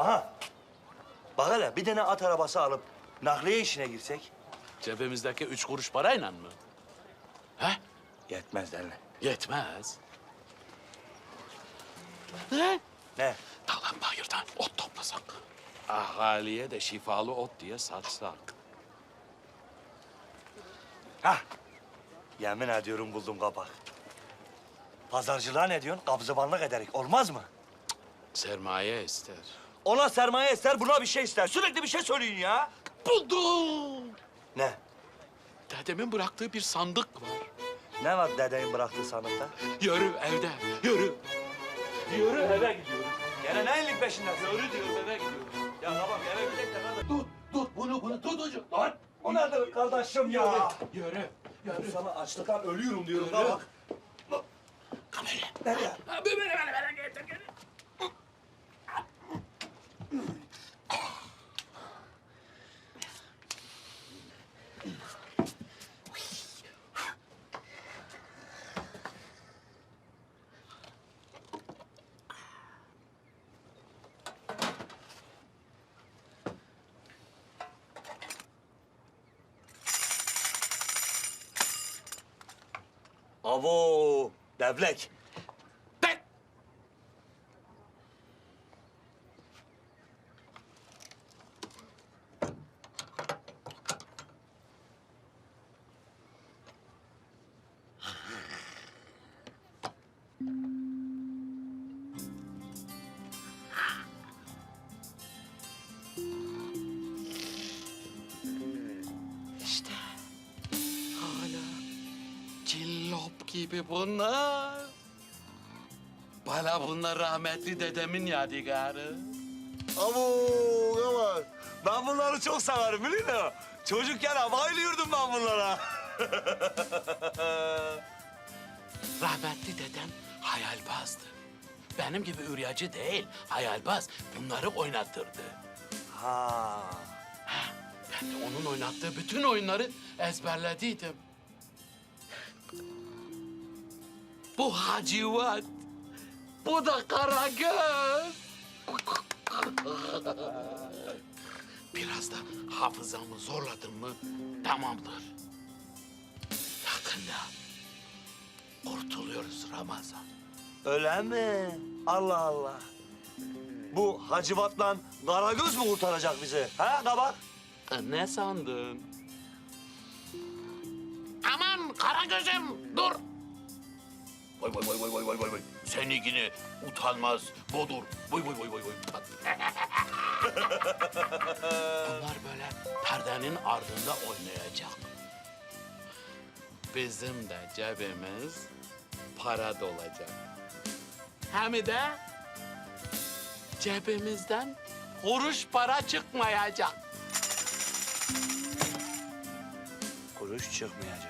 Aha. Bak hele bir tane at arabası alıp nakliye işine girsek Cebimizdeki üç kuruş parayla mı? He? yetmez derler. Yetmez. Ne? Ne? Dağlan bayırdan ot toplasak. Ahaliye de şifalı ot diye satsak. Hah. Yemin ediyorum buldum kapak. Pazarcılığa ne diyorsun? Kabzıbanlık ederek. Olmaz mı? Sermaye ister. Ona sermaye ister, buna bir şey ister. Sürekli bir şey söyleyin ya. Buldum. Ne? Dedemin bıraktığı bir sandık var. Ne var dedenin bıraktığı sandıkta? Yürü evde, yürü. Yürü eve gidiyoruz. Gene ne ellik peşindesin? Yürü diyorum eve gidiyoruz. Ya babam eve gidecek de kardeş. Tut, tut bunu, bunu tut ucu. Lan. O nedir kardeşim ya? Yürü, yürü. Sana açlıktan ölüyorum diyorum. Yürü. Bak. Kamera. Nereye? Beni, beni, beni, getir, getir. Avo, devlek. Cillop gibi bunlar. Bana bunlar rahmetli dedemin yadigarı. Avo, Kemal. Ben bunları çok severim biliyor musun? Çocukken bayılıyordum ben bunlara. Rahmetli dedem hayalbazdı. Benim gibi üryacı değil, hayalbaz. Bunları oynattırdı. ha. Ben de onun oynattığı bütün oyunları ezberlediydim. Bu Hacivat, bu da Karagöz. Biraz da hafızamı zorladım mı tamamdır. Yakında kurtuluyoruz Ramazan. Öyle mi? Allah Allah. Bu Hacivat'la Karagöz mü kurtaracak bizi? Ha kabak? Ne sandın? Aman Karagöz'üm dur. Vay vay vay vay vay vay vay vay. Seni yine utanmaz, bodur. Vay vay vay vay vay. Bunlar böyle perdenin ardında oynayacak. Bizim de cebimiz para dolacak. Hem de cebimizden kuruş para çıkmayacak. Kuruş çıkmayacak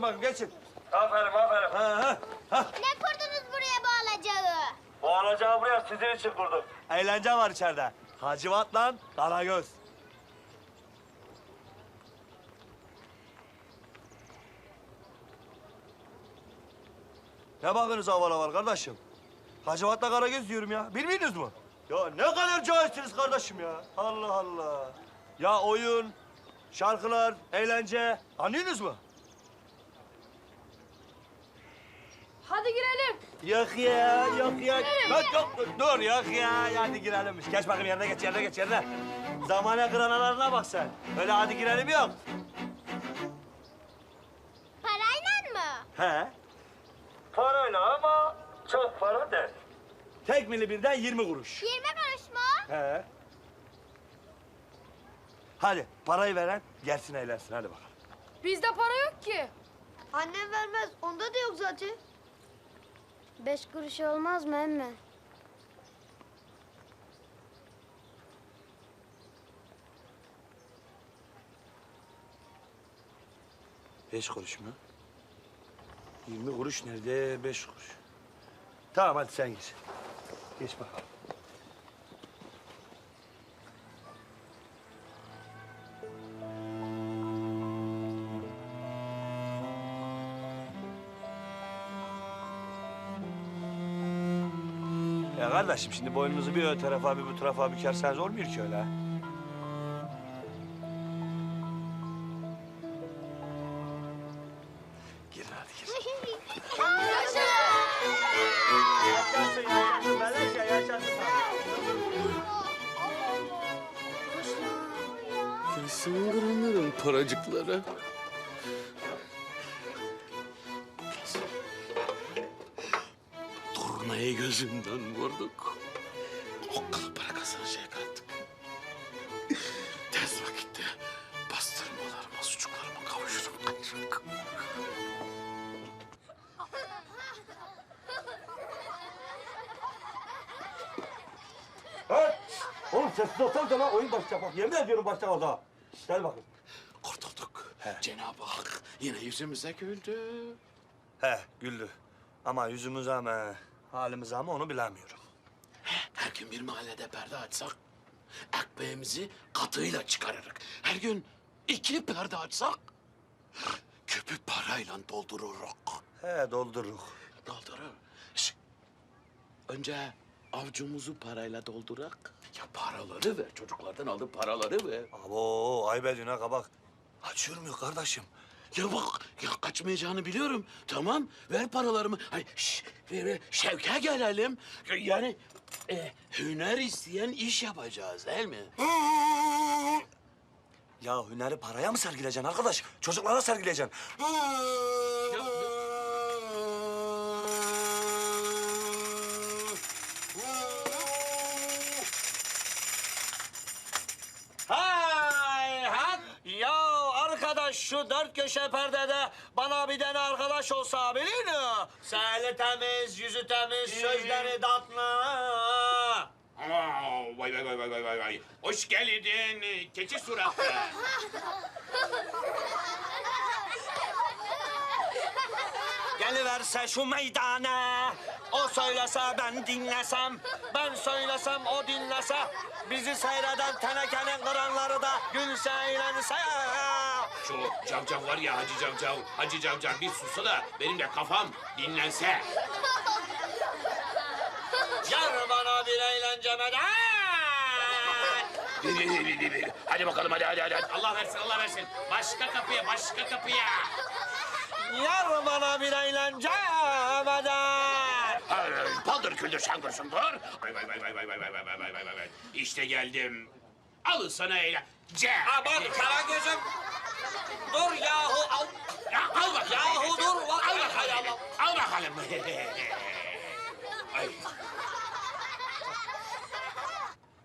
Geçin bakayım geçin. Aferin, aferin. Ha, ha, ha. Ne kurdunuz buraya bağlacağı? Bu alacağı buraya sizin için kurduk. Eğlence var içeride. Hacivat'la Karagöz. Ne bakıyorsunuz aval aval kardeşim? Hacivat'la Karagöz diyorum ya. Bilmiyorsunuz mu? Ya ne kadar cahilsiniz kardeşim ya. Allah Allah. Ya oyun, şarkılar, eğlence. Anlıyorsunuz mu? Hadi girelim. Yok ya, yok ya. Yok yok, dur yok ya. Hadi girelim. Geç bakayım yerine geç, yerine geç, yerine. Zamane kranalarına bak sen. Öyle hadi girelim yok. Parayla mı? He. Parayla ama çok para değil. Tek mili birden 20 kuruş. 20 kuruş mu? He. Hadi parayı veren gelsin eğlensin hadi bakalım. Bizde para yok ki. Annem vermez. Onda da yok zaten. Beş kuruş olmaz mı emmi? Beş kuruş mu? 20 kuruş nerede? Beş kuruş. Tamam hadi sen gir. Geç bakalım. Kardeşim şimdi boynunuzu bir o tarafa bir bu tarafa bükerseniz olmuyor ki öyle. Girin hadi girin. Yaşasın, yaşasın. Beleş ya, yaşasın. Sınırların paracıkları. Turnayı gözünden vurduk. O kadar para kazanacak artık. Tez vakitte bastırmalarıma, sucuklarıma kavuşurum ancak. Evet. Oğlum sessiz olsanız lan oyun başlayacak bak. Yemin ediyorum başlayacak. Şişt, Gel bakayım. Kurtulduk. Cenab-ı Hak yine yüzümüze güldü. He güldü. Ama yüzümüze mi, halimize mi onu bilemiyorum. Her gün bir mahallede perde açsak, ekmeğimizi katıyla çıkarırız. Her gün iki perde açsak, küpü parayla doldururuz. He doldururuk. Doldurur. Şş, Önce avcumuzu parayla doldurak. Ya paraları ver, çocuklardan aldığın paraları ver. Abo ayıp ediyorsun ha kabak. Açıyorum yok kardeşim. Ya bak, ya kaçmayacağını biliyorum. Tamam, ver paralarımı. Ay, şş, ver, ver. Şevke gelelim. Yani e, hüner isteyen iş yapacağız değil mi? Ya hüneri paraya mı sergileyeceksin arkadaş? Çocuklara sergileyeceksin. Hay şu dört köşe perdede bana bir tane arkadaş olsa biliyor musun? Sahili temiz, yüzü temiz, sözleri tatlı. Aa, vay vay vay vay vay vay vay. Hoş geldin keçi suratlı. Geliverse şu meydana, o söylese ben dinlesem, ben söylesem o dinlese, bizi seyreden tenekenin kıranları da gülse eğlense. Şu cavcav var ya Hacı Cavcav. Hacı Cavcav bir sussa da benim de kafam dinlense. Yar bana bir eğlence medet. Hadi bakalım hadi hadi hadi. Allah versin Allah versin. Başka kapıya başka kapıya. Yar bana bir eğlence medet. Ay, Paldır küldür şangır şungur. Vay vay vay vay vay vay vay vay vay vay vay vay. İşte geldim. Al sana eğlence. Aman kara gözüm. Dur yahu al. Ya, al bakalım. Yahu dur, Al vallahi bakalım. Al bakalım. Ay.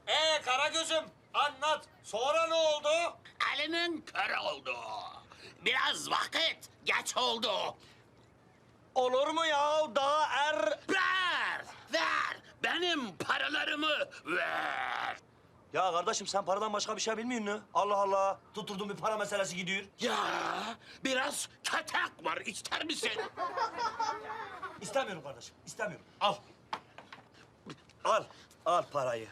Ee kara gözüm anlat. Sonra ne oldu? Elinin kör oldu. Biraz vakit geç oldu. Olur mu ya daha er... Ver, ver. Benim paralarımı ver. Ya kardeşim sen paradan başka bir şey bilmiyor musun? Allah Allah. Tutturdun bir para meselesi gidiyor. Ya biraz kötek var ister misin? İstemiyorum kardeşim. istemiyorum. Al. Al. Al parayı.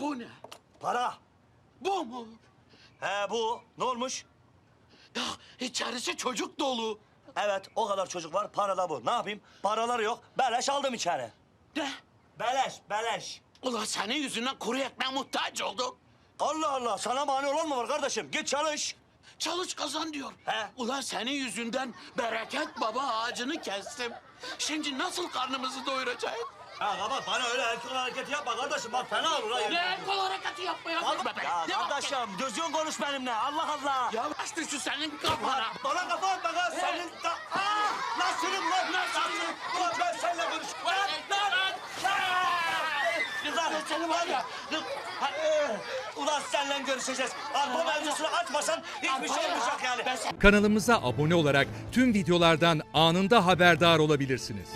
Bu ne? Para. Bu mu? He bu. Ne olmuş? Ya içerisi çocuk dolu. Evet o kadar çocuk var. Para da bu. Ne yapayım? Paraları yok. Beleş aldım içeri. Ne? Beleş, beleş. Ulan senin yüzünden kuru ekmeğe muhtaç olduk. Allah Allah. Sana mani olan mı var kardeşim? Git çalış. Çalış kazan diyor. He. Ulan senin yüzünden bereket baba ağacını kestim. Şimdi nasıl karnımızı doyuracağız? Ha baba bana öyle erkek hareketi yapma kardeşim. Bak fena olur ha. Ne kol hareketi yapmaya Al- be be. Ya Ne bak- kardeşim düzgün konuş benimle. Allah Allah. Ya açtı şu senin kafana. Bana kafa atma lan senin da... Aa! Lan senin lan! Nasıl? Ulan ben seninle konuş... Lan! Lan! Lan seni var ya... Ha, e, Ulan seninle görüşeceğiz. Arpa mevzusunu açmasan hiçbir şey olmayacak yani. Kanalımıza abone olarak tüm videolardan anında haberdar olabilirsiniz.